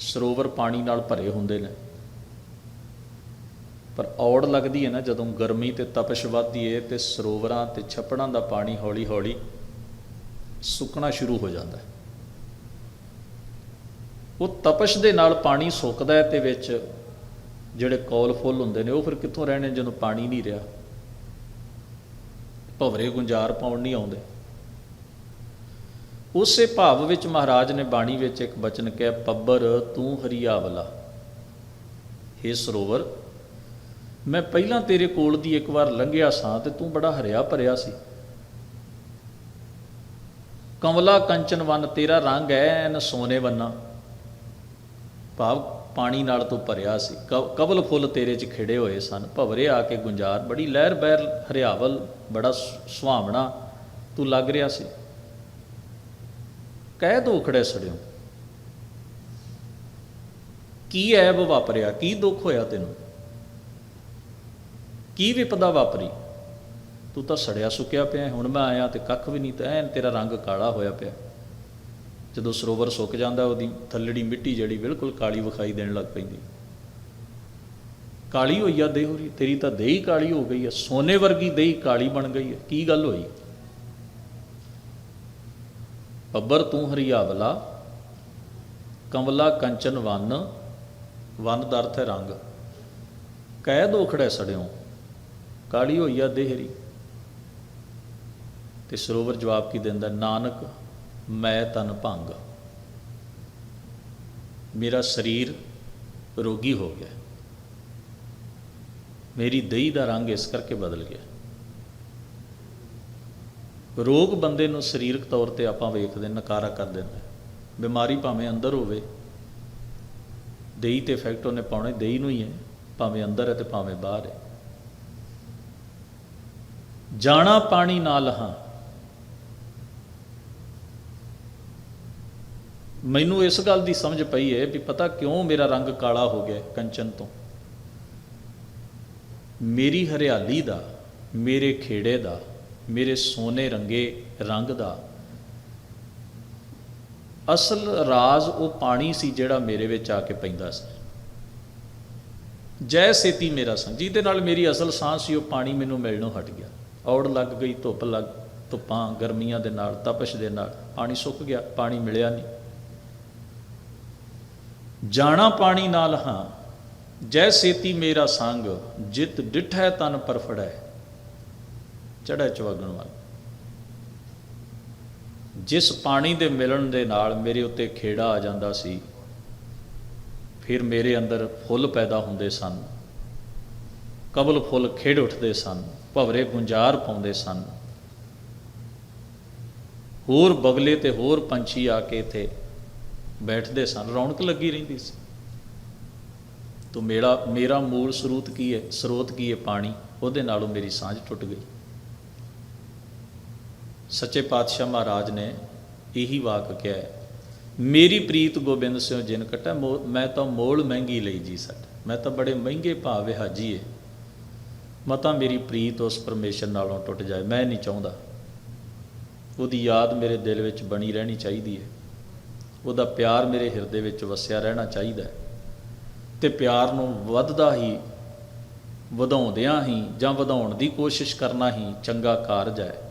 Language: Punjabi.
ਸਰੋਵਰ ਪਾਣੀ ਨਾਲ ਭਰੇ ਹੁੰਦੇ ਨੇ। ਪਰ ਔੜ ਲੱਗਦੀ ਹੈ ਨਾ ਜਦੋਂ ਗਰਮੀ ਤੇ ਤਪਸ਼ ਵੱਧਦੀ ਹੈ ਤੇ ਸਰੋਵਰਾਂ ਤੇ ਛੱਪੜਾਂ ਦਾ ਪਾਣੀ ਹੌਲੀ-ਹੌਲੀ ਸੁੱਕਣਾ ਸ਼ੁਰੂ ਹੋ ਜਾਂਦਾ ਹੈ। ਉਹ ਤਪਸ਼ ਦੇ ਨਾਲ ਪਾਣੀ ਸੁੱਕਦਾ ਹੈ ਤੇ ਵਿੱਚ ਜਿਹੜੇ ਕੌਲ ਫੁੱਲ ਹੁੰਦੇ ਨੇ ਉਹ ਫਿਰ ਕਿੱਥੋਂ ਰਹਿਣੇ ਜਦੋਂ ਪਾਣੀ ਨਹੀਂ ਰਿਹਾ? ਭਵਰੇ ਗੁੰਜਾਰ ਪਾਉਣ ਨਹੀਂ ਆਉਂਦੇ। ਉਸੇ ਭਾਵ ਵਿੱਚ ਮਹਾਰਾਜ ਨੇ ਬਾਣੀ ਵਿੱਚ ਇੱਕ ਬਚਨ ਕਿਹਾ ਪੱਬਰ ਤੂੰ ਹਰੀਆਵਲਾ। हे ਸਰੋਵਰ, ਮੈਂ ਪਹਿਲਾਂ ਤੇਰੇ ਕੋਲ ਦੀ ਇੱਕ ਵਾਰ ਲੰਘਿਆ ਸਾਂ ਤੇ ਤੂੰ ਬੜਾ ਹਰਿਆ ਭਰਿਆ ਸੀ। ਕਮਲਾ ਕੰਚਨ ਵਨ ਤੇਰਾ ਰੰਗ ਐਨ ਸੋਨੇ ਵੰਨਾ। ਭਾਵ ਪਾਣੀ ਨਾਲ ਤੂੰ ਭਰਿਆ ਸੀ। ਕ- ਕਬਲ ਫੁੱਲ ਤੇਰੇ 'ਚ ਖਿੜੇ ਹੋਏ ਸਨ। ਭਵਰੇ ਆ ਕੇ ਗੁੰਜਾਰ। ਬੜੀ ਲਹਿਰ ਬਹਿਰ ਹਰਿਆਵਲ, ਬੜਾ ਸੁ- ਸੁਹਾਵਣਾ ਤੂੰ ਲੱਗ ਰਿਹਾ ਸੀ। ਕਹਿ ਦੋ ਖੜੇ ਸੜਿਓ। ਕੀ ਐਬ ਵਾਪਰਿਆ? ਕੀ ਦੁੱਖ ਹੋਇਆ ਤੈਨੂੰ? ਕੀ ਵਿਪਦਾ ਵਾਪਰੀ? ਤੂੰ ਤਾਂ ਸੜਿਆ ਸੁੱਕਿਆ ਪਿਆ ਹੁਣ ਮੈਂ ਆਇਆ ਤੇ ਕੱਖ ਵੀ ਨਹੀਂ ਤੇ ਐਨ ਤੇਰਾ ਰੰਗ ਕਾਲਾ ਹੋਇਆ ਪਿਆ। ਜਦੋਂ ਸਰੋਵਰ ਸੁੱਕ ਜਾਂਦਾ, ਉਹਦੀ ਥੱਲੜੀ ਮਿੱਟੀ ਜਿਹੜੀ ਬਿਲਕੁਲ ਕਾਲੀ ਵਿਖਾਈ ਦੇਣ ਲੱਗ ਪੈਂਦੀ। ਕਾਲੀ ਹੋਈ ਆ ਦੇਹ ਹੋਰੀ, ਤੇਰੀ ਤਾਂ ਦੇਹੀ ਕਾਲੀ ਹੋ ਗਈ ਆ, ਸੋਨੇ ਵਰਗੀ ਦੇਹੀ ਕਾਲੀ ਬਣ ਗਈ ਹੈ ਕੀ ਗੱਲ ਹੋਈ? ਬੱਬਰ ਤੂੰ ਹਰੀਆਵਲਾ ਕਮਲਾ ਕੰਚਨ ਵਨ ਵਨ ਦਾ ਅਰਥ ਹੈ ਰੰਗ। ਕਹਿ ਦੋ ਖੜੇ ਸੜਿਓ, ਕਾਲੀ ਹੋਈ ਆ ਦੇਹਰੀ। ਤੇ ਸਰੋਵਰ ਜਵਾਬ ਕੀ ਦਿੰਦਾ? ਨਾਨਕ, ਮੈਂ ਤਨ ਭੰਗ। ਮੇਰਾ ਸਰੀਰ ਰੋਗੀ ਹੋ ਗਿਆ। ਮੇਰੀ ਦਹੀਂ ਦਾ ਰੰਗ ਇਸ ਕਰਕੇ ਬਦਲ ਗਿਆ। ਰੋਗ ਬੰਦੇ ਨੂੰ ਸਰੀਰਕ ਤੌਰ ਤੇ ਆਪਾਂ ਵੇਖਦੇ, ਨਕਾਰਾ ਕਰ ਦਿੰਦਾ ਬਿਮਾਰੀ ਭਾਵੇਂ ਅੰਦਰ ਹੋਵੇ ਦੇਈ ਤੇ ਇਫੈਕਟ ਉਹਨੇ ਪਾਉਣੇ, ਦਹੀਂ ਨੂੰ ਹੀ ਹੈ, ਭਾਵੇਂ ਅੰਦਰ ਹੈ ਤੇ ਭਾਵੇਂ ਬਾਹਰ ਹੈ। ਜਾਣਾ ਪਾਣੀ ਨਾਲ ਹਾਂ। ਮੈਨੂੰ ਇਸ ਗੱਲ ਦੀ ਸਮਝ ਪਈ ਹੈ ਵੀ ਪਤਾ ਕਿਉਂ ਮੇਰਾ ਰੰਗ ਕਾਲਾ ਹੋ ਗਿਆ ਕੰਚਨ ਤੋਂ। ਮੇਰੀ ਹਰਿਆਲੀ ਦਾ, ਮੇਰੇ ਖੇੜੇ ਦਾ ਮੇਰੇ ਸੋਨੇ ਰੰਗੇ ਰੰਗ ਦਾ। ਅਸਲ ਰਾਜ਼ ਉਹ ਪਾਣੀ ਸੀ ਜਿਹੜਾ ਮੇਰੇ ਵਿੱਚ ਆ ਕੇ ਪੈਂਦਾ ਸੀ। ਜੈ ਸੇਤੀ ਮੇਰਾ ਸੰਗ, ਜਿਹਦੇ ਨਾਲ ਮੇਰੀ ਅਸਲ ਸਾਹ ਸੀ, ਉਹ ਪਾਣੀ ਮੈਨੂੰ ਮਿਲਣੋਂ ਹਟ ਗਿਆ। ਔੜ ਲੱਗ ਗਈ, ਧੁੱਪ ਲੱਗ, ਧੁੱਪਾਂ ਗਰਮੀਆਂ ਦੇ ਨਾਲ, ਤਪਸ਼ ਦੇ ਨਾਲ, ਪਾਣੀ ਸੁੱਕ ਗਿਆ, ਪਾਣੀ ਮਿਲਿਆ ਨਹੀਂ। ਜਾਣਾ ਪਾਣੀ ਨਾਲ ਹਾਂ, ਜੈ ਸੇਤੀ ਮੇਰਾ ਸੰਗ, ਜਿਤ ਡਿਠੈ ਤਨ ਪਰਫੜੈ। ਚੜ੍ਹੈ ਚਵਗਣ ਵੱਲ। ਜਿਸ ਪਾਣੀ ਦੇ ਮਿਲਣ ਦੇ ਨਾਲ ਮੇਰੇ ਉੱਤੇ ਖੇੜਾ ਆ ਜਾਂਦਾ ਸੀ, ਫਿਰ ਮੇਰੇ ਅੰਦਰ ਫੁੱਲ ਪੈਦਾ ਹੁੰਦੇ ਸਨ। ਕਬਲ ਫੁੱਲ ਖੇੜ ਉੱਠਦੇ ਸਨ, ਭਵਰੇ ਗੁੰਜਾਰ ਪਾਉਂਦੇ ਸਨ। ਹੋਰ ਬਗਲੇ ਤੇ ਹੋਰ ਪੰਛੀ ਆ ਕੇ ਇੱਥੇ ਬੈਠਦੇ ਸਨ। ਰੌਣਕ ਲੱਗੀ ਰਹਿੰਦੀ ਸੀ। ਤੋ ਮੇਰਾ ਮੇਰਾ ਮੂਲ ਸਰੂਤ ਕੀ ਹੈ? ਸਰੋਤ ਕੀ ਹੈ? ਪਾਣੀ। ਉਹਦੇ ਨਾਲੋਂ ਮੇਰੀ ਸਾਂਝ ਟੁੱਟ ਗਈ। ਸੱਚੇ ਪਾਤਸ਼ਾਹ ਮਹਾਰਾਜ ਨੇ ਇਹੀ ਵਾਕ ਕਿਹਾ ਹੈ, ਮੇਰੀ ਪ੍ਰੀਤ ਗੋਬਿੰਦ ਸਿਓ ਜਿਨ ਕਟੈ ਮੋ- ਮੈਂ ਤਾਂ ਮੋਲ ਮਹਿੰਗੀ ਲਈ ਜੀ ਸਟ। ਮੈਂ ਤਾਂ ਬੜੇ ਮਹਿੰਗੇ ਭਾਵੇ ਹਾਜੀਏ ਮਤਾ ਮੇਰੀ ਪ੍ਰੀਤ ਉਸ ਪਰਮੇਸ਼ਰ ਨਾਲੋਂ ਟੁੱਟ ਜਾਏ। ਮੈਂ ਨਹੀਂ ਚਾਹੁੰਦਾ। ਉਹਦੀ ਯਾਦ ਮੇਰੇ ਦਿਲ ਵਿੱਚ ਬਣੀ ਰਹਿਣੀ ਚਾਹੀਦੀ ਹੈ ਉਹਦਾ ਪਿਆਰ ਮੇਰੇ ਹਿਰਦੇ ਵਿੱਚ ਵਸਿਆ ਰਹਿਣਾ ਚਾਹੀਦਾ ਹੈ ਤੇ ਪਿਆਰ ਨੂੰ ਵੱਧਦਾ ਹੀ ਵਧਾਉਂਦਿਆਂ ਹੀ ਜਾਂ ਵਧਾਉਣ ਦੀ ਕੋਸ਼ਿਸ਼ ਕਰਨਾ ਹੀ ਚੰਗਾ ਕਾਰਜ ਹੈ।